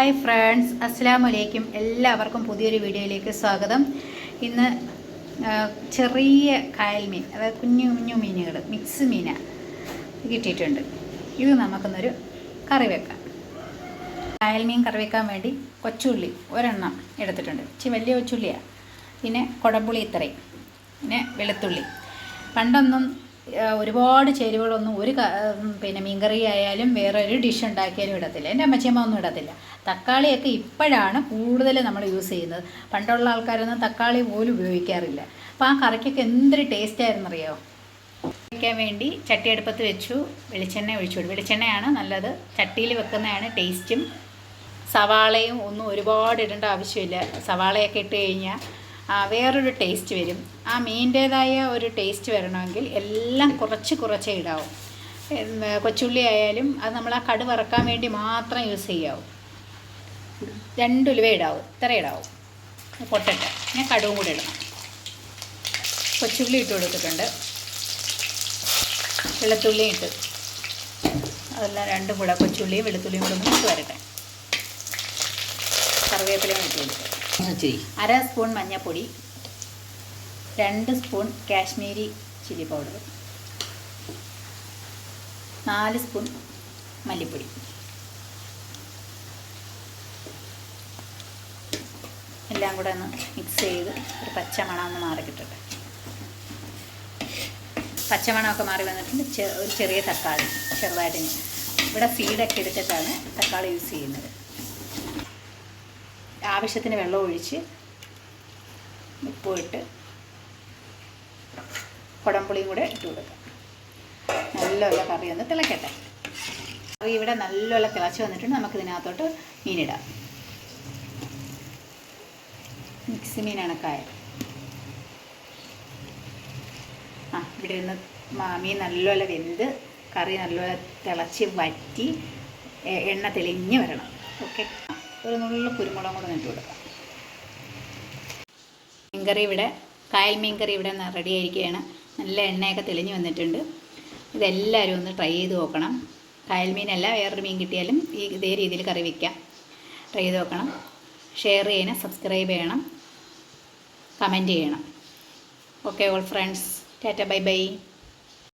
Hi friends അസ്സാം വലൈക്കും എല്ലാവർക്കും പുതിയൊരു വീഡിയോയിലേക്ക് സ്വാഗതം. ഇന്ന് ചെറിയ കായൽമീൻ അതായത് കുഞ്ഞു കുഞ്ഞു മീനുകൾ മിക്സ് മീന കിട്ടിയിട്ടുണ്ട്. ഇത് നമുക്കൊന്നൊരു കറി വെക്കാം. കായൽമീൻ കറി വെക്കാൻ വേണ്ടി കൊച്ചുള്ളി ഒരെണ്ണം എടുത്തിട്ടുണ്ട്. ഇച്ചിരി വലിയ കൊച്ചുള്ളിയാണ് പിന്നെ കുടംപുളി ഇത്രയും. പിന്നെ വെളുത്തുള്ളി. പണ്ടൊന്നും ഒരുപാട് ചേരുവകളൊന്നും ഒരു പിന്നെ മീൻകറി ആയാലും വേറൊരു ഡിഷ് ഉണ്ടാക്കിയാലും ഇടത്തില്ല. എന്റെ അമ്മച്ചിയമ്മ ഒന്നും ഇടത്തില്ല. തക്കാളിയൊക്കെ ഇപ്പോഴാണ് കൂടുതൽ നമ്മൾ യൂസ് ചെയ്യുന്നത്. പണ്ടുള്ള ആൾക്കാരൊന്നും തക്കാളി പോലും ഉപയോഗിക്കാറില്ല. അപ്പോൾ ആ കറിക്കൊക്കെ എന്തൊരു ടേസ്റ്റ് ആയിരുന്നു അറിയോ വയ്ക്കാൻ വേണ്ടി ചട്ടി അടുപ്പത്ത് വെച്ചു. വെളിച്ചെണ്ണ ഒഴിച്ചു വിടും വെളിച്ചെണ്ണയാണ് നല്ലത്. ചട്ടിയിൽ വെക്കുന്നതാണ് ടേസ്റ്റും സവാളയും ഒന്നും ഒരുപാട് ഇടേണ്ട ആവശ്യമില്ല. സവാളയൊക്കെ ഇട്ട് കഴിഞ്ഞാൽ വേറൊരു ടേസ്റ്റ് വരും. ആ മീന്റേതായ ഒരു ടേസ്റ്റ് വരണമെങ്കിൽ എല്ലാം കുറച്ച് കുറച്ചേ ഇടാവും. കൊച്ചുള്ളി ആയാലും അത് നമ്മൾ ആ കടു വറക്കാൻ വേണ്ടി മാത്രം യൂസ് ചെയ്യാവും. രണ്ട് ഉലുവ ഇടാവും. ഇത്ര ഇടാവും. പൊട്ടട്ടെ. ഞാൻ കടുവും കൂടി ഇടണം. കൊച്ചുള്ളി ഇട്ട് കൊടുത്തിട്ടുണ്ട്. വെളുത്തുള്ളിയും ഇട്ട്. അതെല്ലാം രണ്ടും കൂടെ കൊച്ചുള്ളിയും വെളുത്തുള്ളിയും കൂടെ ഇട്ട് വരട്ടെ. കറിവേപ്പിലയും ഇട്ട് കൊടുക്കുക ശരി അര സ്പൂൺ മഞ്ഞൾപ്പൊടി. രണ്ട് സ്പൂൺ കാശ്മീരി ചില്ലി പൗഡർ. നാല് സ്പൂൺ മല്ലിപ്പൊടി. എല്ലാം കൂടെ ഒന്ന് മിക്സ് ചെയ്ത് ഒരു പച്ചമണം ഒന്ന് മാറി കിട്ടട്ടെ. പച്ചമണമൊക്കെ മാറി വന്നിട്ടുണ്ട്. ഒരു ചെറിയ തക്കാളി ചെറുതായിട്ട്. ഇവിടെ സീഡൊക്കെ എടുത്തിട്ടാണ് തക്കാളി യൂസ് ചെയ്യുന്നത്. ആവശ്യത്തിന് വെള്ളം ഒഴിച്ച് ഉപ്പുമിട്ട് കുടംപുളിയും കൂടെ ഇട്ട് കൊടുക്കാം. നല്ലോല കറി ഒന്ന് തിളക്കട്ടെ. കറി ഇവിടെ നല്ലോല തിളച്ച് വന്നിട്ടുണ്ട്. നമുക്ക് ഇതിനകത്തോട്ട് മീനിടാം. മിക്സി മീനാണ് കായ ആ ഇവിടെ ഇരുന്ന് മീൻ നല്ലോല വെന്ത് കറി നല്ലോല തിളച്ച് വറ്റി എണ്ണ തെളിഞ്ഞ് വരണം. ഓക്കെ? ഒരു നുള്ള കുരുമുളകും കൂടെ നട്ടു കൊടുക്കാം. മീൻകറി ഇവിടെ കായൽ മീൻകറി ഇവിടെ റെഡി ആയിരിക്കുകയാണ്. നല്ല എണ്ണയൊക്കെ തെളിഞ്ഞു വന്നിട്ടുണ്ട്. ഇതെല്ലാവരും ഒന്ന് ട്രൈ ചെയ്ത് നോക്കണം. കായൽ മീനല്ല വേറൊരു മീൻ കിട്ടിയാലും ഈ ഇതേ രീതിയിൽ കറി വയ്ക്കാം ട്രൈ ചെയ്ത് നോക്കണം. ഷെയർ ചെയ്യണം സബ്സ്ക്രൈബ് ചെയ്യണം. കമന്റ് ചെയ്യണം. Okay all friends tata bye bye